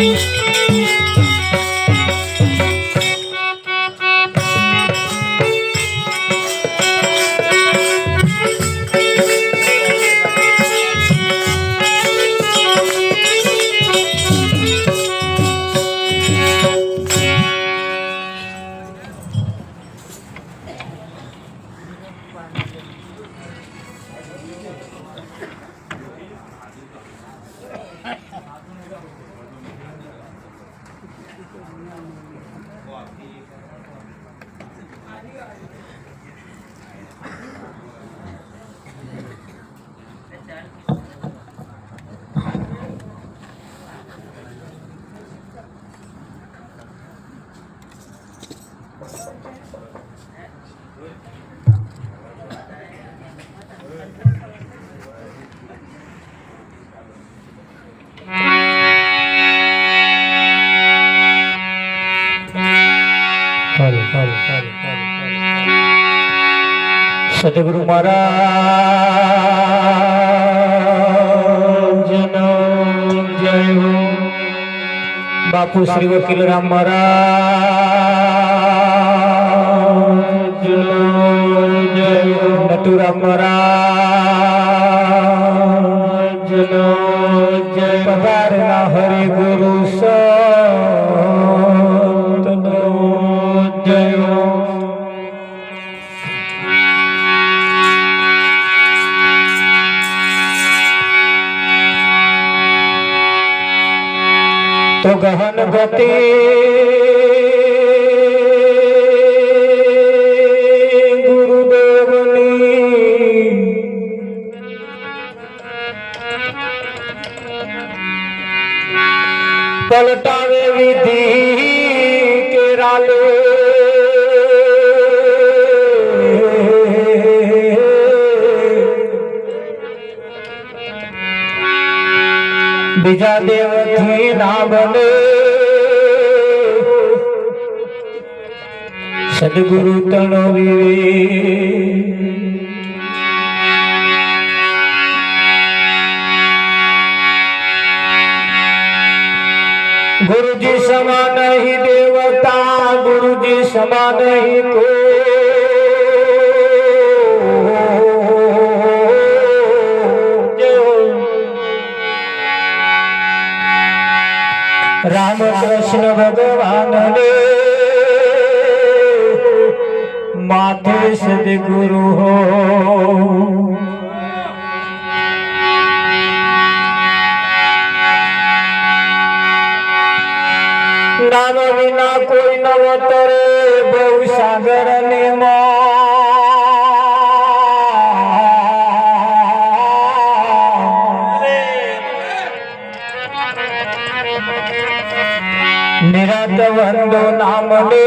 Bye. સદગુરુ મહારાજ જય હો બાપુ શ્રી વકીલ રામ મહારાજ જય હો નટુરામ મહારાજ પલટાવે વિધિ કેરાલે બીજા દેવથી ના બને સદગુરુ તણો ગુરુજી દેવતા ગુરુજી સમાન નહીં રામ કૃષ્ણ ભગવાન ને માથે સદગુરુ હો નામ વિના કોઈ નવતરે બહુ સાગર ને નિરત વંદો નામ લે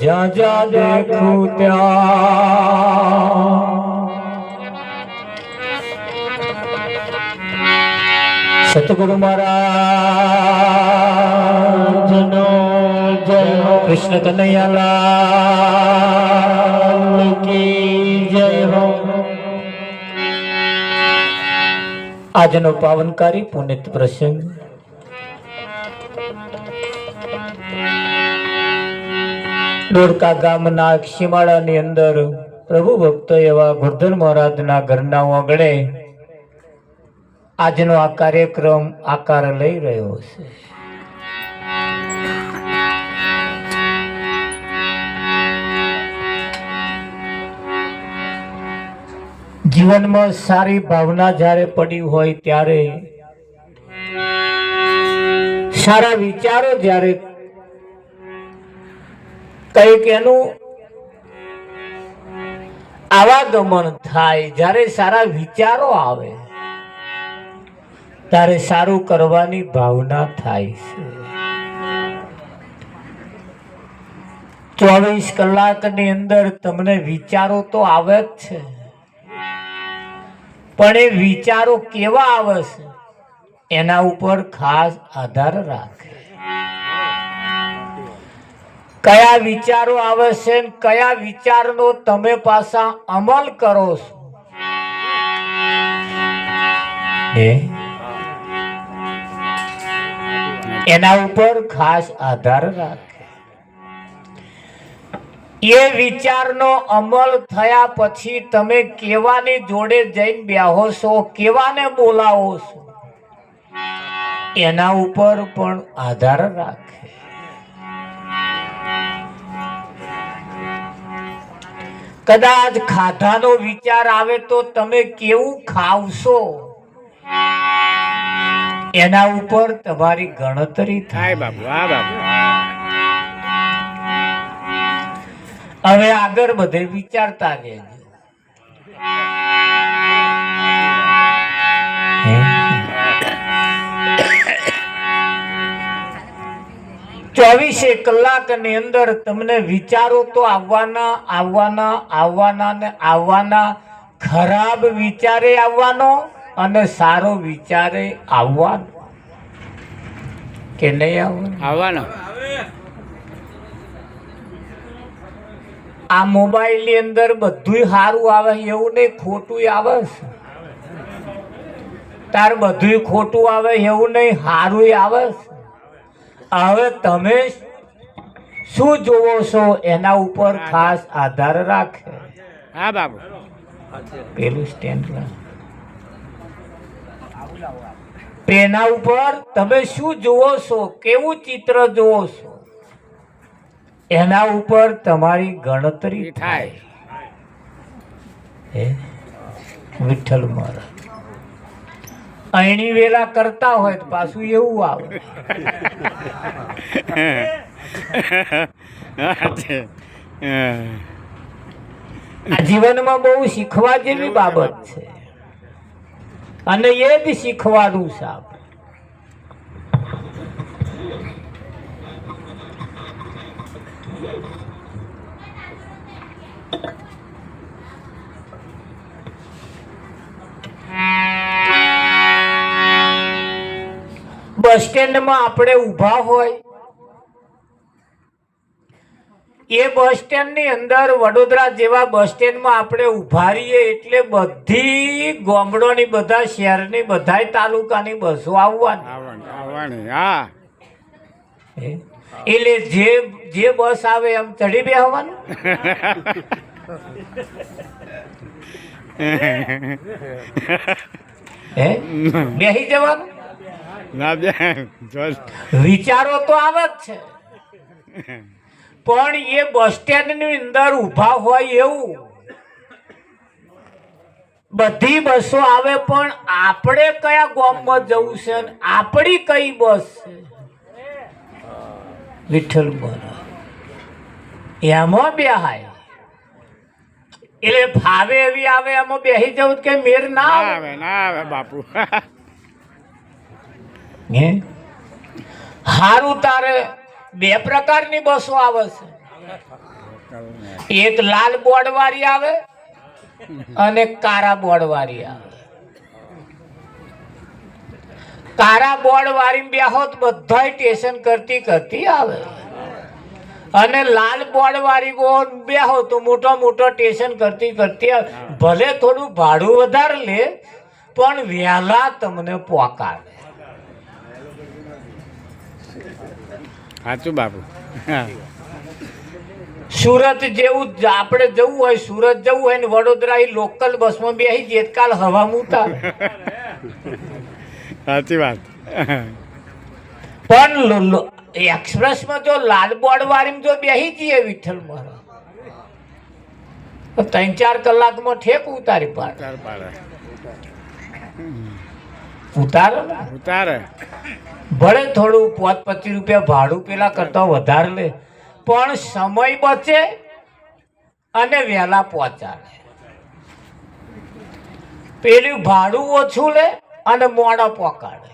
જ્યાં જ્યાં દેખું ત્યાં. સતગુરુ મહારાજ નો કૃષ્ણ કનૈયાલાલ કી જય હો. આજનો પાવનકારી પુનિત પ્રસંગ. દોડકા ગામના સીમાડાની અંદર પ્રભુ ભક્તો એવા ગુરધર મહારાજના ઘરના આંગણે આજનો આ કાર્યક્રમ આકાર લઈ રહ્યો છે. જીવનમાં સારી ભાવના જ્યારે પડી હોય ત્યારે સારા વિચારો જ્યારે કંઈક એનું આવાગમન થાય, જ્યારે સારા વિચારો આવે, ત્યારે સારું કરવાની ભાવના થાય છે. ચોવીસ કલાકની અંદર તમને વિચારો તો આવે જ છે. પણ એ વિચારો કેવા આવે છે? એના ઉપર ખાસ આધાર રાખે. કયા વિચારો આવે છે કયા વિચારનો તમે પાછા અમલ કરો છો? એના ઉપર ખાસ આધાર રાખે. એ વિચારનો અમલ થયા પછી તમે કેવાની જોડે જઈને બેહો છો, કેવાને બોલાવો છો? એના ઉપર પણ આધાર રાખે. કદાચ ખાધાનો વિચાર આવે તો તમે કેવું ખાવશો? એના ઉપર તમારી ગણતરી થાય. બાબુ આ હા હવે આગળ બધે વિચારતા રહેજો. ચોવીસે કલાકની અંદર તમને વિચારો તો આવવાના આવવાના આવવાના ને આવવાના. ખરાબ વિચારે આવવાનો અને સારો વિચારે આવવાનો. કે નહીં આવવાનો? આવવાનો. આ મોબાઈલની અંદર બધું સારું આવે એવું નહીં ખોટું આવે. તાર બધું ખોટું આવે એવું નહીં સારું આવે. હવે તમે શું જોવો છો? એના ઉપર ખાસ આધાર રાખે. હા બાબુ. પેલું સ્ટેન્ડ પેના ઉપર તમે શું જુઓ છો? કેવું ચિત્ર જુઓ છો? એના ઉપર તમારી ગણતરી થાય. હે? વિઠ્ઠલ મહારાજ અણી વેલા કરતા હોય તો પાછું એવું આવે. આ જીવનમાં બહુ શીખવા જેવી બાબત છે. અને એ જ શીખવાનું છે બસ સ્ટેન્ડમાં આપણે ઊભા હોય. એ બસ સ્ટેન્ડની અંદર વડોદરા જેવા બસ સ્ટેન્ડમાં આપણે ઊભા રહીએ એટલે બધી ગામડોની બધા શહેરની બધાય તાલુકાની બસો આવવાની. આવવાની હે? એટલે જે જે બસ આવે એમ ચડી બેહવાનું? હે? બેસી જવાનું? ના બે વિચારો તો આવે જ છે. પણ એ બસ સ્ટેન્ડની અંદર ઊભા હોય એવું. બધી બસો આવે પણ આપણે કયા ગામમાં જવું છે આપણી કઈ બસ છે? વિઠ્ઠલ બોલો. એમાં બેહાય. એટલે ફાવે એવી આવે એમાં બેહી જવું કે મેર ના આવે? ના આવે બાપુ. હે? હારું તારે બે પ્રકારની બસો આવે છે. એક લાલ બોર્ડ વાળી આવે અને કાળા બોર્ડ વાળી આવે. કાળા બોર્ડ વાળી બેહો તો બધા ટેશન કરતી કરતી આવે. અને લાલ બોર્ડ વાળી બોર્ડ બેહો તો મોટો મોટો ટેશન કરતી કરતી આવે. ભલે થોડું ભાડું વધારે લે પણ વહેલા તમને પોકાડે સાચું બાપુ. સુરત જેવું આપણે જવું હોય સુરત જવું હોય ને વડોદરા એ લોકલ બસમાં બેસી જઈએ કાલ હવા મૂતા. સાચી વાત. પણ એક્સપ્રેસમાં એક્સપ્રેસમાં જો લાલ બોર્ડ વાળી જો બેસી જઈએ વિઠ્ઠલ ત્રણ ચાર કલાકમાં ઠેક ઉતારી પાડે. ઉતારે ઉતારો? ઉતારે. ભલે થોડું પાંચ પચીસ રૂપિયા ભાડું પેલા કરતા વધારે લે પણ સમય બચે અને વહેલા પહોંચાડે. પેલું ભાડું ઓછું લે અને મોડો પોકાડે.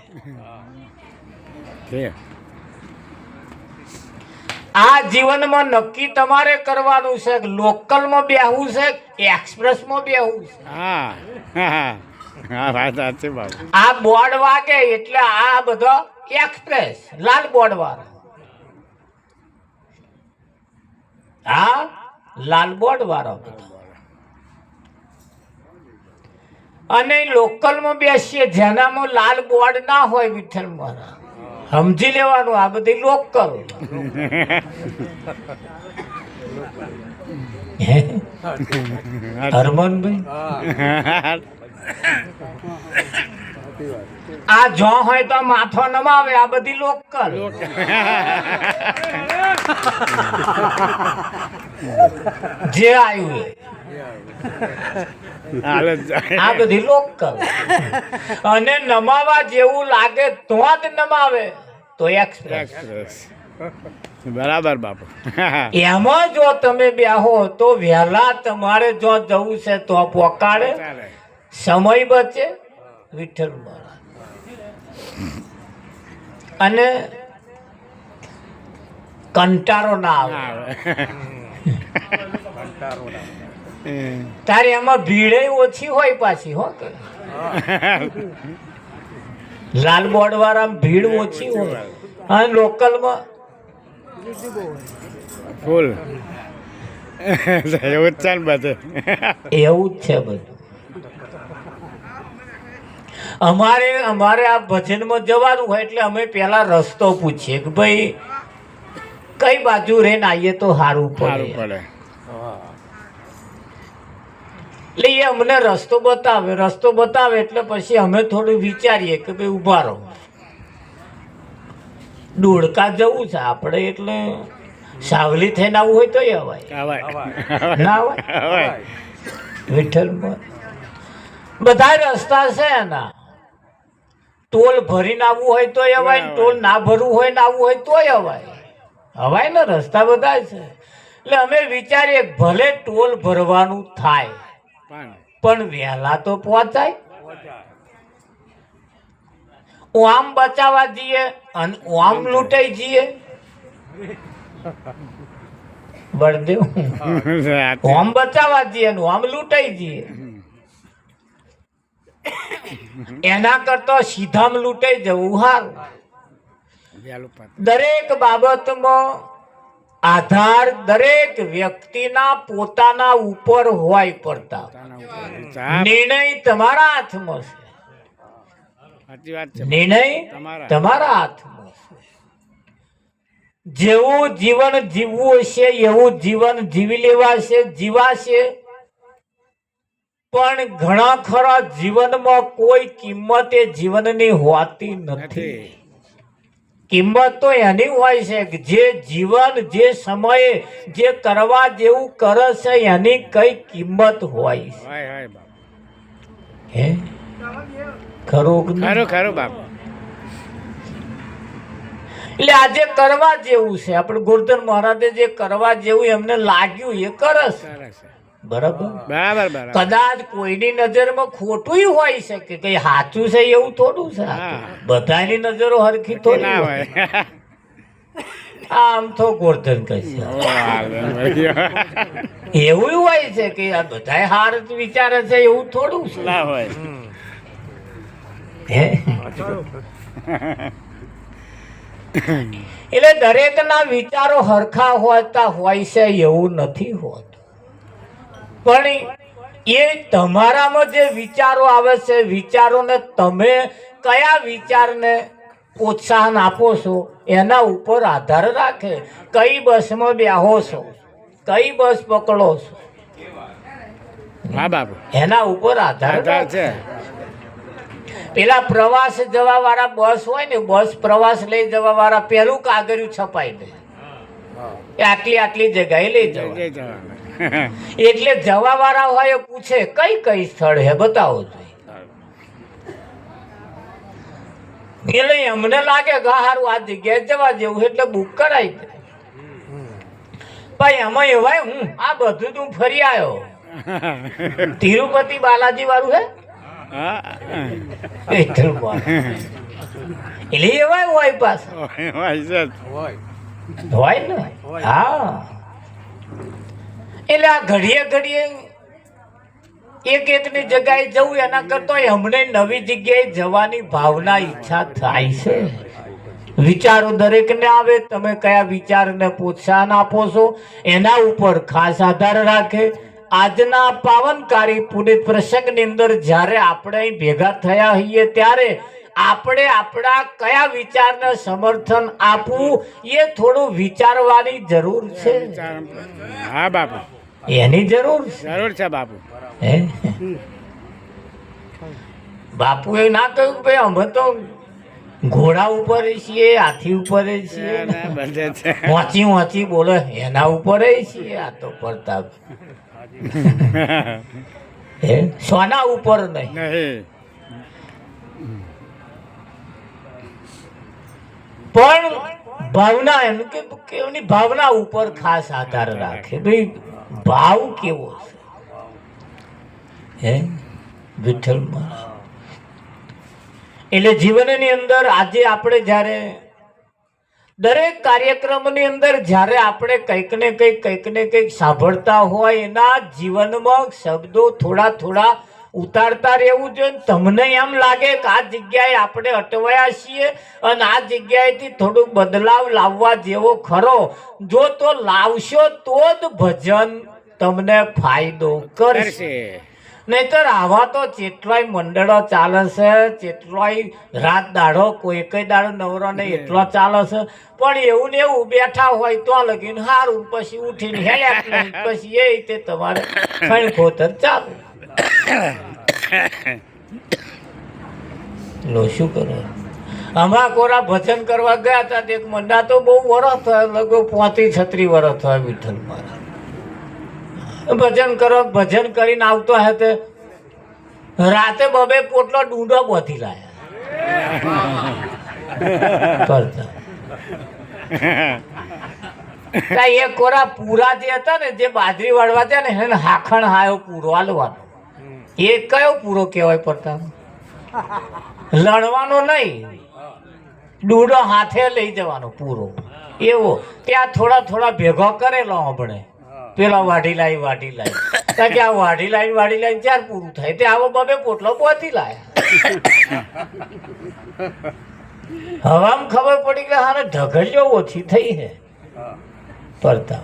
આ જીવનમાં નક્કી તમારે કરવાનું છે લોકલમાં બેહવું છે કે એક્સપ્રેસમાં બેહવું છે? આ બોર્ડ વાગે એટલે આ બધો એક્સપ્રેસ લાલ બોર્ડ વાળો. હા લાલ બોર્ડ વાળો બધો. અને લોકલમાં બેસીએ જેનામાં લાલ બોર્ડ ના હોય વિઠ્ઠલ મારા સમજી લેવાનું આ બધી લોકલ. હરમનભાઈ? આ જો હોય તો માથો નમાવે આ બધી લોકલ. જે આવ્યું. આ બધી લોકલ. અને નમાવા જેવું લાગે તો જ નમાવે. તો એક્સપ્રેસ. બરાબર બાપુ. એમાં જો તમે બેહો તો વહેલા તમારે જો જવું છે તો પોકાડે સમય બચે. વિઠ્ઠલ અને કંટાળો ના આવે. તારે એમાં ભીડે ઓછી હોય પાછી હો કે લાલ બોર્ડ વાળા ભીડ ઓછી હોય. અને લોકલમાં? ફૂલ એવું જ છે ને એવું જ છે બધું. અમારે અમારે આ ભજનમાં જવાનું હોય એટલે અમે પહેલા રસ્તો પૂછીએ કે ભાઈ કઈ બાજુ રહીને આવીએ તો સારું પડે પડે એટલે એ અમને રસ્તો બતાવે રસ્તો બતાવે એટલે પછી અમે થોડું વિચારીએ કે ભાઈ ઊભા રહો. ડોળકા જવું છે આપણે એટલે સાવલી થઈને આવવું હોય તોય અવાય. ના અવાય. વિઠ્ઠલ બધા રસ્તા છે એના. ટોલ ભરીને આવવું હોય તોય અવાય ટોલ ના ભરવું હોય ને આવવું હોય તોય અવાય. અવાય ને રસ્તા બધા છે. એટલે અમે વિચારીએ ભલે ટોલ ભરવાનું થાય પણ વહેલા તો પહોંચાય. આમ બચાવવા જઈએ અને આમ લૂંટાઈ જઈએ. બળદેવ. આમ બચાવવા જઈએ અને આમ લૂંટાઈ જઈએ. એના કરતા સીધામ લૂંટાઈ જવું હાલ દરેક બાબતમાં આધાર દરેક વ્યક્તિના પોતાના ઉપર હોય પડતા. નિર્ણય તમારા હાથમાં છે. નિર્ણય તમારા. હાથમાં છે. જેવું જીવન જીવવું હશે એવું જીવન જીવી લેવાશે જીવાશે. પણ ઘણા ખરા જીવનમાં કોઈ કિંમત એ જીવનની હોતી નથી. કિંમત તો એની હોય છે કે જે જીવન જે સમયે જે કરવા જેવું કરે છે એની કઈ કિંમત હોય હે? ખરું ખરું ખરું બાપુ. એટલે આજે કરવા જેવું છે આપણે ગોરધન મહારાજે જે કરવા જેવું એમને લાગ્યું એ કરે છે. બરાબર? બરાબર બરાબર. કદાચ કોઈની નજરમાં ખોટું હોય શકે કઈ સાચું છે એવું થોડું છે તો. બધાની નજરો હરખી ના હોય. આમ તો ગોર્ધન કહેશે. એવું હોય છે કે આ બધાય હાર વિચારે છે એવું થોડું છે. ના હોય. હે? એટલે દરેકના વિચારો હરખા હોતા હોય છે એવું નથી હોતું. પણ એ તમારામાં જે વિચારો આવે છે વિચારોને તમે કયા વિચારને પ્રોત્સાહન આપો છો એના ઉપર આધાર રાખે. કઈ બસમાં બેહો છો? કઈ બસ પકડો છો? હા બાપુ. એના ઉપર આધાર રાખે. છે. પેલા પ્રવાસ જવા વાળા બસ હોય ને બસ પ્રવાસ લઈ જવા વાળા પેલું કાગળિયું છપાઈ દે. આટલી આટલી જગ્યાએ લઈ જવા. એટલે જવા વાળા હોય પૂછે કઈ કઈ સ્થળ હે? બતાવો જોઈએ એટલે એમને લાગે કે સારું આ જગ્યાએ જવા જેવું એટલે બુક કરાવી દે. ભાઈ એમાં એવાય હું આ બધું તું ફરી આવ્યો તિરુપતિ બાલાજી વાળું હે. એટલે એવાય હોય પાછા. હોય ને? હા. એટલે આ ઘડીએ ઘડીએ એક એકની જગ્યાએ જવું, એના કરતા અમને નવી જગ્યાએ જવાની ભાવના, ઈચ્છા થાય છે. વિચારો દરેકને આવે, તમે કયા વિચારને પ્રોત્સાહન આપો છો, એના ઉપર ખાસ આધાર રાખે. આજના પાવનકારી પુનિત પ્રસંગની અંદર જ્યારે આપણે ભેગા થયા હોઈએ ત્યારે આપણે આપણા કયા વિચારને સમર્થન આપવું, એ થોડું વિચારવાની જરૂર છે. હા, બાપુ. એની જરૂર છે. જરૂર છે બાપુ. હે? એ ના કહ્યું કે ભાઈ અમે તો ઘોડા ઉપર છીએ હાથી ઉપર છીએ. છે. વાંચી વાંચી બોલે એના ઉપર છીએ આ તો પ્રતાપ હે? સોના ઉપર નહીં. પણ ભાવના એમ કે કે એની ભાવના ઉપર ખાસ આધાર રાખે. ભાઈ ભાવ કેવો છે? હે? વિઠ્ઠલ એટલે જીવનની અંદર આજે આપણે જ્યારે દરેક કાર્યક્રમની અંદર જ્યારે આપણે કંઈક ને કંઈક કંઈક ને કંઈક સાંભળતા હોય એના જીવનમાં શબ્દો થોડા થોડા ઉતારતા રહેવું જોઈએ ને તમને એમ લાગે કે આ જગ્યાએ આપણે અટવાયા છીએ અને આ જગ્યાએથી થોડુંક બદલાવ લાવવા જેવો ખરો. જો તો લાવશો તો જ ભજન તમને ફાયદો કરશે. નહીતર આવા તો ચેટલાય મંડળો ચાલે છે ચેટલાય રાત દાડો કોઈ કઈ દાડો નવરો ને એટલો ચાલે છે પણ એવું ને એવું બેઠા હોય તો લગીને સારું પછી ઉઠીને હેડ્યા પછી એ રીતે તમારે ખોતર ચાલુ. લો, શું કરે? હમણાં કોરા ભજન કરવા ગયા હતા એક મંડા તો બહુ વરસ થયો, લગભગ પોત્રીસ છત્રીસ વરસ થયા વિઠ્ઠલ મારા. ભજન કરો, ભજન કરીને આવતો હતે રાતે બબે પોટલો ડુંડો બોથી લાયા. કરતા એ કોરા પૂરા જે હતા ને, જે બાજરી વાળવા ત્યાં ને, એને હાખણ હાયો પૂરવા હાલવાનો. એ કયો પૂરો કહેવાય પડતા? લડવાનો નહીં. ડૂડો હાથે લઈ જવાનો પૂરો. એવો. ત્યાં થોડા થોડા ભેગો કરેલો આપણે પેલા વાઢી લાવી વાઢી લાવી કે આ વાઢી લાવી વાઢી લાવી ચાર પૂરું થાય? તે આવો બબે પોટલો પહોંચી લાયા. હવામાં ખબર પડી કે હારે ઢગલીઓ ઓછી થઈ છે. પરતા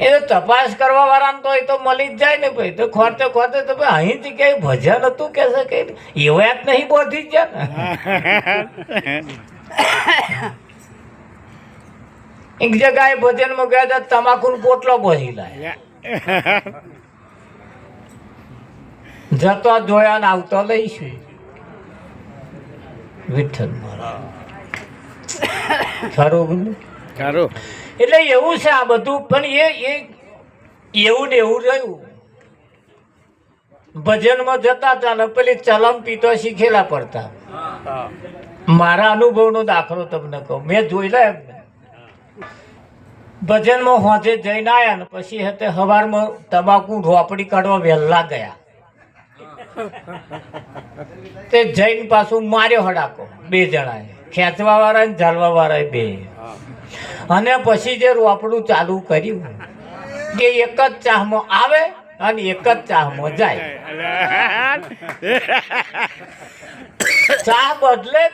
એ તો તપાસ કરવા વાળાને તો એ તો મળી જ જાય ને ભાઈ. તો ખોરતે ખોરતે તો ભાઈ અહીં જગ્યાએ ભજન હતું કે છે કે એવા જ નહીં બોધી જ ને. એક જગ્યાએ ભજનમાં ગયા હતા તમાકુ પોટલો બોધી લાય. જતો જોયા ને આવતો લઈશું વિઠ્ઠલ મારા ખરું? ખરું. એટલે એવું છે આ બધું, પણ એ એ એવું ને એવું રહ્યું. ભજનમાં જતા હતા ને પેલી ચલમ પીતો શીખેલા પડતા. મારા અનુભવનો દાખલો તમને કહું. મેં જોયેલા એમને ભજનમાં હોજે જઈને આવ્યા ને પછી હતે સવારમાં તમાકુ રોપડી કાઢવા વહેલા ગયા. તે જઈને પાછું માર્યો હડાકો, બે જણાએ. ખેંચવા વાળા ને ઝાલવા વાળા બે. અને પછી જે રોપડું ચાલુ કર્યું કે એક જ ચાહમાં આવે અને એક જ ચાહમાં જાય. ચાહ બદલે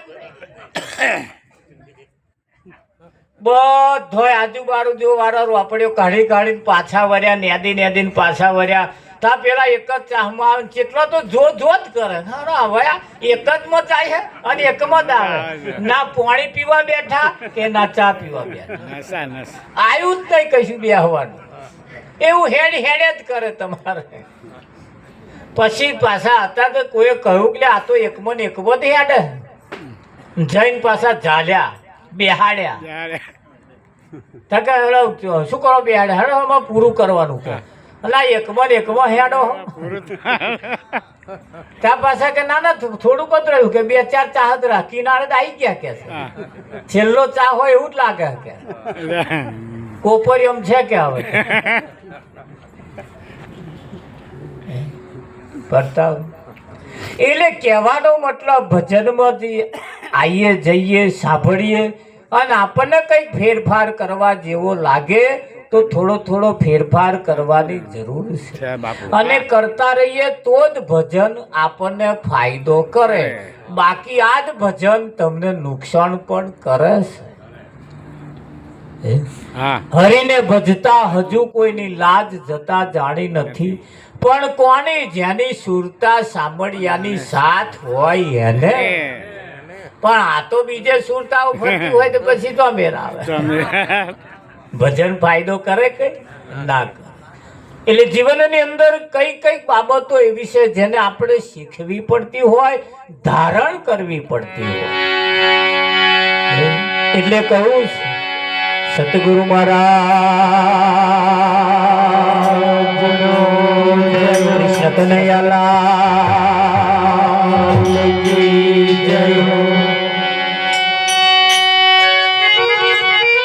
બધોય આજુબાજુ વાળા રોપડીઓ કાઢી કાઢીને પાછા વર્યા નેદી નેદીને પાછા વર્યા. તા પેલા એક જ ચાહમાં આવે કેટલો તો જો જો જ કરે. હા હવે એક જ માં જાય છે અને એકમાં માં આવે. ના પાણી પીવા બેઠા કે ના ચા પીવા બેઠા. નશા જ નહીં કશું બેહવાનું એવું હેડ હેડે જ કરે તમારે. પછી પાછા હતા કે કોઈએ કહ્યું કે આ તો એકમાં ને એકમાં જ હેડે. જઈને પાછા ઝાલ્યા બેહાડ્યા. ત્યારે તો શું કરો બેહાડે હેડો? આમાં પૂરું કરવાનું કે. અલા એકમાં ને એકમાં હેડો. ત્યાં પાસે કે ના ના થોડુંક જ રહ્યું કે બે ચાર ચા જ રાખ. કિનારે આવી ગયા કે છે. છેલ્લો ચા હોય એવું જ લાગે કે. કોપરિયમ છે કે હવે? બતાવ એટલે કહેવાનો મતલબ ભજનમાંથી આવીએ જઈએ સાંભળીએ અને આપણને કંઈક ફેરફાર કરવા જેવો લાગે તો થોડો થોડો ફેરફાર કરવાની જરૂર છે. અને કરતા રહીએ તો જ ભજન આપણને ફાયદો કરે. બાકી આ જ ભજન તમને નુકસાન પણ કરે છે? હરીને ભજતા હજુ કોઈની લાજ જતા જાણી નથી. પણ કોની જેની સુરતા સાંભળ્યાની સાથ હોય એને? પણ આ તો બીજે સુરતાઓ ફરતી હોય તો પછી તો મેર આવે. ભજન ફાયદો કરે કઈ ના કરે? એટલે જીવનની અંદર કઈ કઈ બાબતો એવી છે જેને આપણે શીખવી પડતી હોય ધારણ કરવી પડતી હોય. એટલે કહું છું, સતગુરુ મહારાજ કૃષ્ણ